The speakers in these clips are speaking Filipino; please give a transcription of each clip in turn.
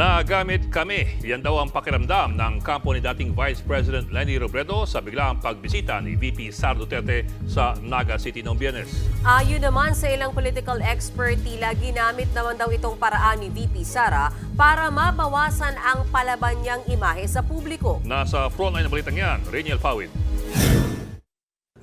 Nagamit kami. Yan daw ang pakiramdam ng kampo ni dating Vice President Lenny Robredo sa biglaang pagbisita ni VP Sara Duterte sa Naga City noong biyernes. Ayon naman sa ilang political expert, tila ginamit naman daw itong paraan ni VP Sara para mabawasan ang palaban niyang imahe sa publiko. Nasa frontline ng balitang yan, Reniel Pawid.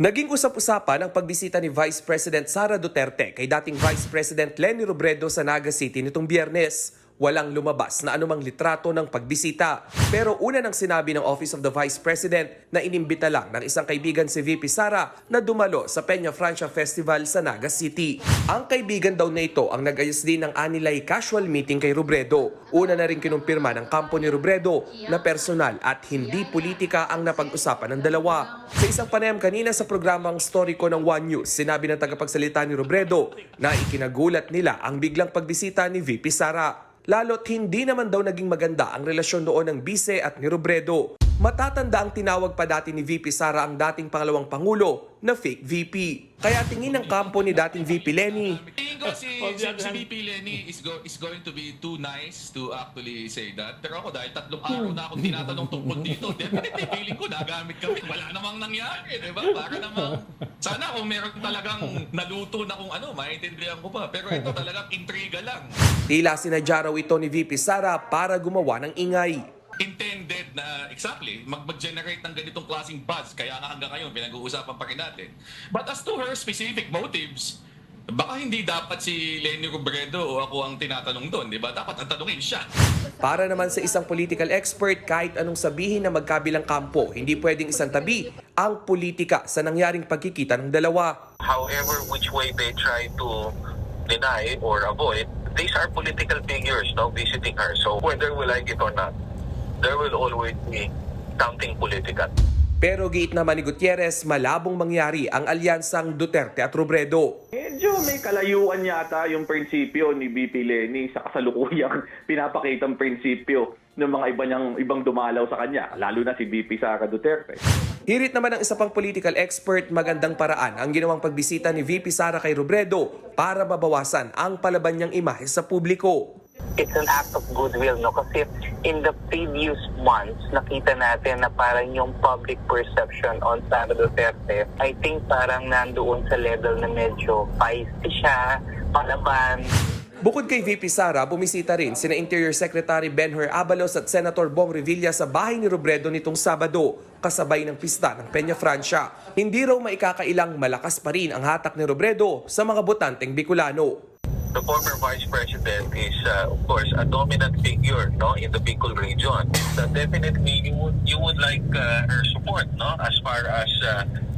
Naging usap-usapan ang pagbisita ni Vice President Sara Duterte kay dating Vice President Lenny Robredo sa Naga City nitong biyernes. Walang lumabas na anumang litrato ng pagbisita. Pero una nang sinabi ng Office of the Vice President na inimbita lang ng isang kaibigan si VP Sara na dumalo sa Peña Francia Festival sa Naga City. Ang kaibigan daw na ito ang nag-ayos din ng anilay casual meeting kay Robredo. Una na rin kinumpirma ng kampo ni Robredo na personal at hindi politika ang napag-usapan ng dalawa. Sa isang panayam kanina sa programang Story ko ng One News, sinabi ng tagapagsalita ni Robredo na ikinagulat nila ang biglang pagbisita ni VP Sara. Lalo't hindi naman daw naging maganda ang relasyon noon ng Bise at ni Robredo. Matatanda ang tinawag pa dati ni VP Sara ang dating pangalawang pangulo na fake VP. Kaya tingin ng kampo ni dating VP Lenny, Tingin ko si, si, si VP Lenny is, go, is going to be too nice to actually say that. Pero ako dahil tatlong araw na akong tinatanong tungkol dito, definitely feeling ko nagamit kami. Wala namang nangyari, di ba? Para namang, sana kung meron talagang naluto na kung ano, maintindihan ko pa. Pero ito talagang intriga lang. tila sinadya raw ito ni VP Sara para gumawa ng ingay. Intended na exactly mag- mag-generate ng ganitong klaseng buzz kaya nga hanggang ngayon pinag-uusapan pa rin natin. But as to her specific motives, baka hindi dapat si Lenny Robredo o ako ang tinatanong doon, di ba? Dapat ang tanungin siya. Para naman sa isang political expert, kahit anong sabihin na magkabilang kampo, hindi pwedeng isang tabi ang politika sa nangyaring pagkikita ng dalawa. however which way they try to deny or avoid, these are political figures now visiting her. So whether we like it or not, there will always be something political. Pero giit naman ni Gutierrez, malabong mangyari ang alyansang Duterte at Robredo. Medyo may kalayuan yata yung prinsipyo ni BP Lenny sa kasalukuyang pinapakitang prinsipyo ng mga iba niyang ibang dumalaw sa kanya, lalo na si BP Sara Duterte. Hirit naman ng isa pang political expert, magandang paraan ang ginawang pagbisita ni VP Sara kay Robredo para mabawasan ang palaban niyang imahe sa publiko. It's an act of goodwill, no? Kasi in the previous months, nakita natin na parang yung public perception on Sara Duterte, I think parang nandoon sa level na medyo feisty siya, palaban, Bukod kay VP Sara, bumisita rin sina Interior Secretary Benhur Abalos at Senator Bong Revilla sa bahay ni Robredo nitong Sabado, kasabay ng pista ng Peña Francia. Hindi raw maikakailang malakas pa rin ang hatak ni Robredo sa mga botanteng Bicolano. The former vice president is, uh, of course, a dominant figure no, in the Bicol region. So definitely, you would, you would like uh, her support no, as far as uh,